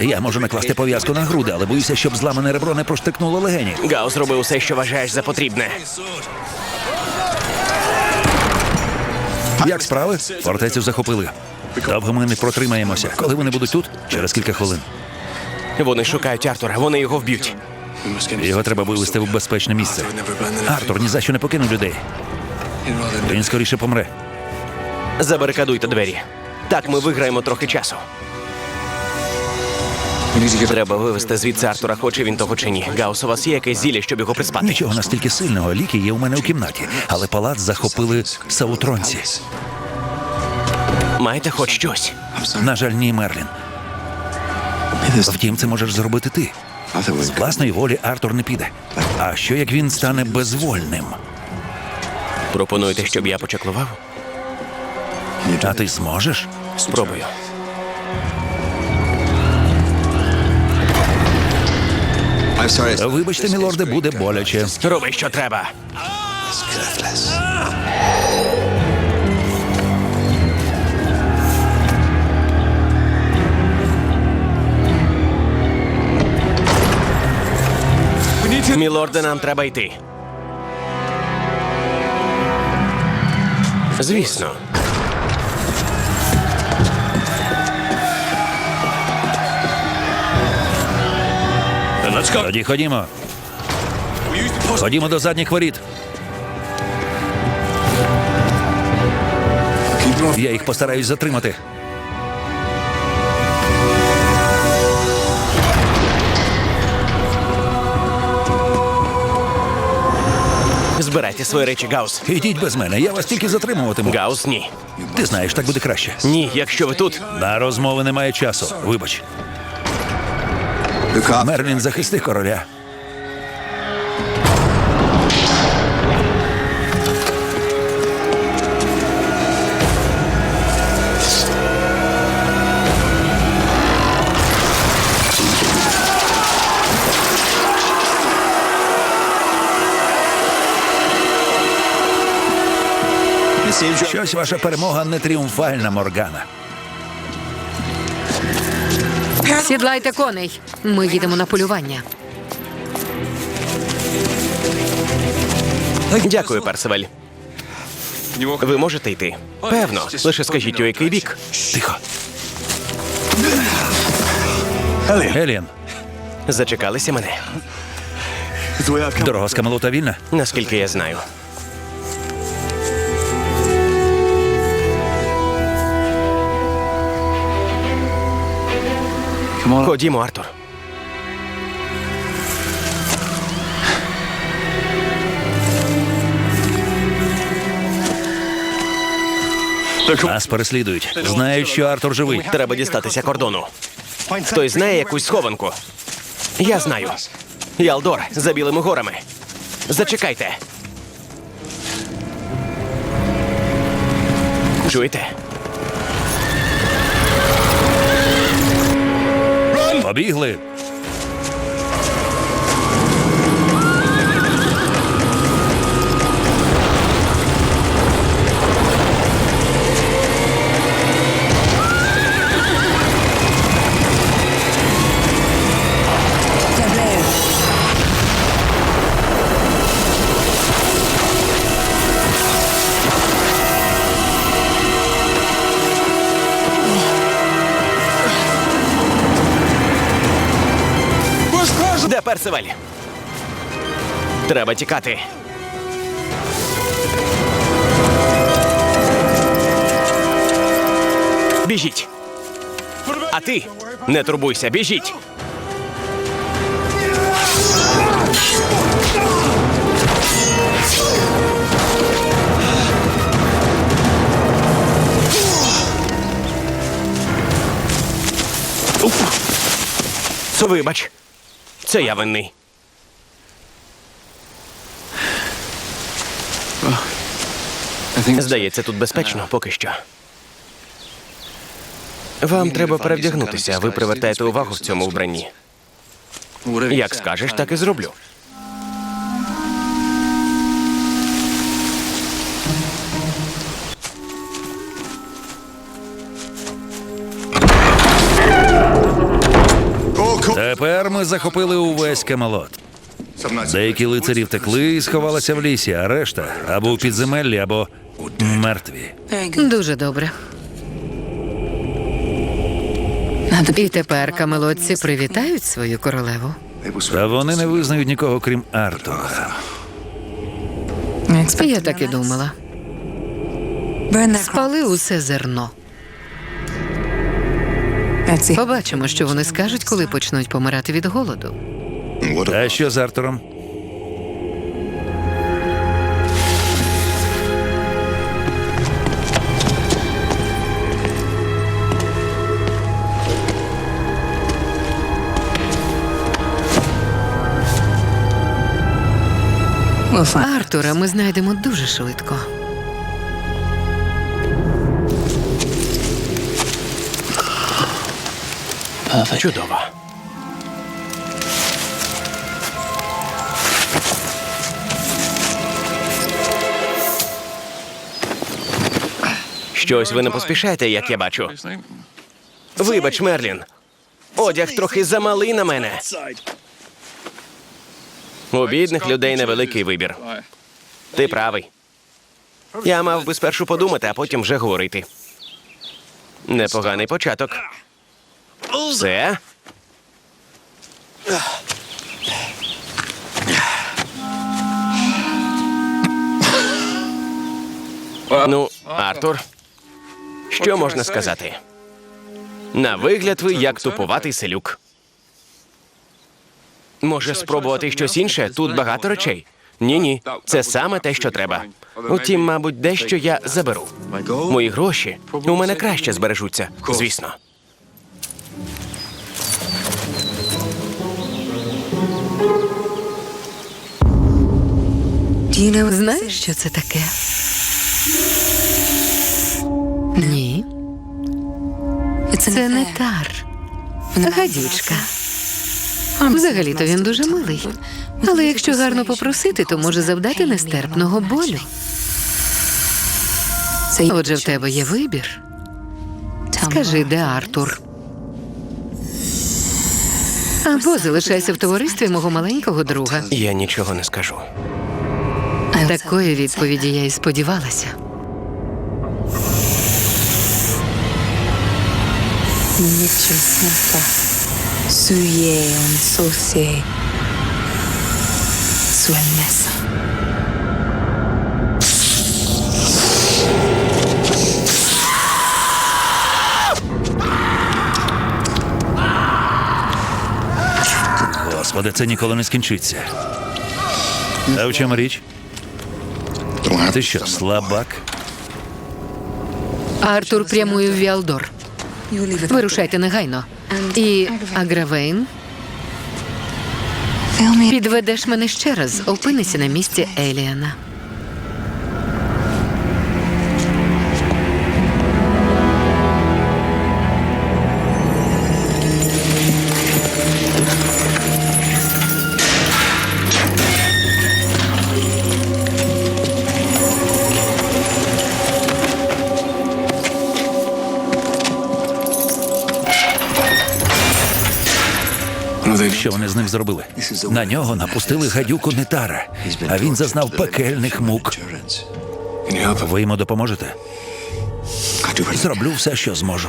Я можу накласти пов'язку на груди, але боюся, щоб зламане ребро не проштикнуло легені. Гаус зробив усе, що вважаєш за потрібне. Як справи? Фортецю захопили. Довго ми не протримаємося. Коли вони будуть тут? Через кілька хвилин. Вони шукають Артура, вони його вб'ють. Його треба вивезти в безпечне місце. Артур ні за що не покинув людей. Він скоріше помре. Забарикадуйте двері. Так ми виграємо трохи часу. Треба вивезти звідси Артура, хоче він того чи ні. Гаус, у вас є якесь зілля, щоб його приспати? Нічого настільки сильного. Ліки є у мене у кімнаті, але палац захопили саутронці. Маєте хоч щось? На жаль, ні, Мерлін. Втім, це можеш зробити ти. З власної волі Артур не піде. А що як він стане безвольним? Пропонуєте, щоб я почаклував? А ти зможеш? Спробую. Вибачте, мілорде, буде боляче. Роби, що треба. Мілорде, нам треба йти. Звісно. Тоді ходімо. Ходімо до задніх воріт. Я їх постараюсь затримати. Збирайте свої речі, Гаус. Ідіть без мене, я вас тільки затримуватиму. Гаус, ні. Ти знаєш, так буде краще. Ні, якщо ви тут. На розмови немає часу. Вибач. Мерлін захисти короля. Щось ваша перемога не тріумфальна, Моргана. Сідлайте коней. Ми їдемо на полювання. Дякую, Персиваль. Ви можете йти? Певно. Лише скажіть, у який бік. Тихо. Еліан, Зачекалися мене, дорога з Камелота вільна? наскільки я знаю. Ходімо, Артур. Нас переслідують. Знають, що Артур живий. Треба дістатися кордону. Хтось знає якусь схованку. Я знаю. Ялдор за білими горами. Зачекайте. Чуєте? Побігли. Персиваль? Треба тікати. Біжіть. А ти не турбуйся, біжіть. Вибач, це я винний. Здається, тут безпечно поки що. Вам треба перевдягнутися. Ви привертаєте увагу в цьому вбранні. Як скажеш, так і зроблю. Тепер ми захопили увесь Камелот. Деякі лицарі втекли і сховалися в лісі, а решта або у підземеллі, або мертві. Дуже добре. І тепер камелотці привітають свою королеву. Та вони не визнають нікого, крім Артура. Я так і думала. Спали усе зерно. Побачимо, що вони скажуть, коли почнуть помирати від голоду. А що з Артуром? Артура ми знайдемо дуже швидко. Чудово. Щось ви не поспішаєте, як я бачу. Вибач, Мерлін. Одяг трохи замалий на мене. У бідних людей невеликий вибір. Ти правий. Я мав би спершу подумати, а потім вже говорити. Непоганий початок. Все. Ну, Артур, що можна сказати? На вигляд ви як тупуватий селюк. Може, спробувати щось інше? Тут багато речей. Ні, ні, це саме те, що треба. Утім, мабуть, дещо я заберу. Мої гроші у мене краще збережуться, звісно. Знаєш, що це таке? Ні. Це не тар. Гадючка. Взагалі-то він дуже милий. Але якщо гарно попросити, то може завдати нестерпного болю. Отже, в тебе є вибір. Скажи, де Артур? Або залишайся в товаристві мого маленького друга. Я нічого не скажу. Такої відповіді я і сподівалася. Господи, це ніколи не скінчиться. А в чому річ? Ти що, слабак? Артур прямує в Віалдор. Вирушайте негайно. І Агравейн, підведеш мене ще раз, опинися на місці Еліана. Що вони з ним зробили? На нього напустили гадюку Нетара, а він зазнав пекельних мук. Ви йому допоможете? Зроблю все, що зможу.